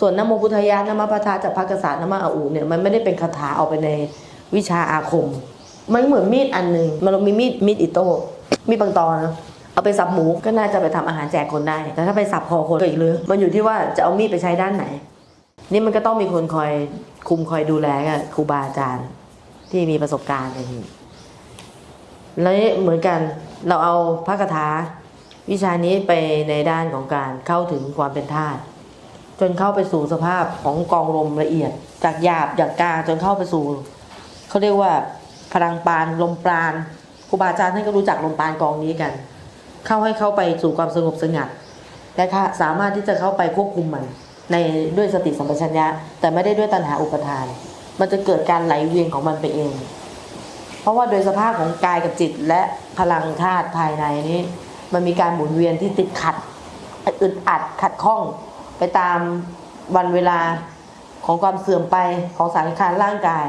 ส่วนนโมพุทธายะนมปะทาจากภาคษานมอาอูเนี่ยมันไม่ได้เป็นคาถาเอาไปในวิชาอาคม มันเหมือนมีดอันหนึ่งมันเรามีมีดมีดอิโต้มีดบางตอนนะเอาไปสับหมูก็น่าจะไปทำอาหารแจกคนได้ แต่ถ้าไปสับคอคนก็อีกเรื่องมันอยู่ที่ว่าจะเอามีดไปใช้ด้านไหน นี่มันก็ต้องมีคนคอยคุมคอยดูแลกับครูบาอาจารย์ที่มีประสบการณ์อย่างนี้แล้วเหมือนกันเราเอาพระคาถาวิชานี้ไปในด้านของการเข้าถึงความเป็นธาตุ จนเข้าไปสู่สภาพของกองลมละเอียด จากหยาบจากกลางจนเข้าไปสู่เขาเรียกว่าพลังปานลมปราณครูบาอาจารย์ท่านก็รู้จักลมปานกองนี้กัน เข้าให้เข้าไปสู่ความสงบสงัดและค่สามารถที่จะเข้าไปควบคุมมันในด้วยสติสัมปชัญญะ แต่ไม่ได้ด้วยตัณหาอุปทาน มันจะเกิดการไหลเวียนของมันไปเอง เพราะว่าโดยสภาพของกายกับจิตและพลังธาตุภายในนี้ มันมีการหมุนเวียนที่ติดขัดอึดอัดขัดข้อง ไปตามวันเวลาของความเสื่อมไปของสังขารร่างกาย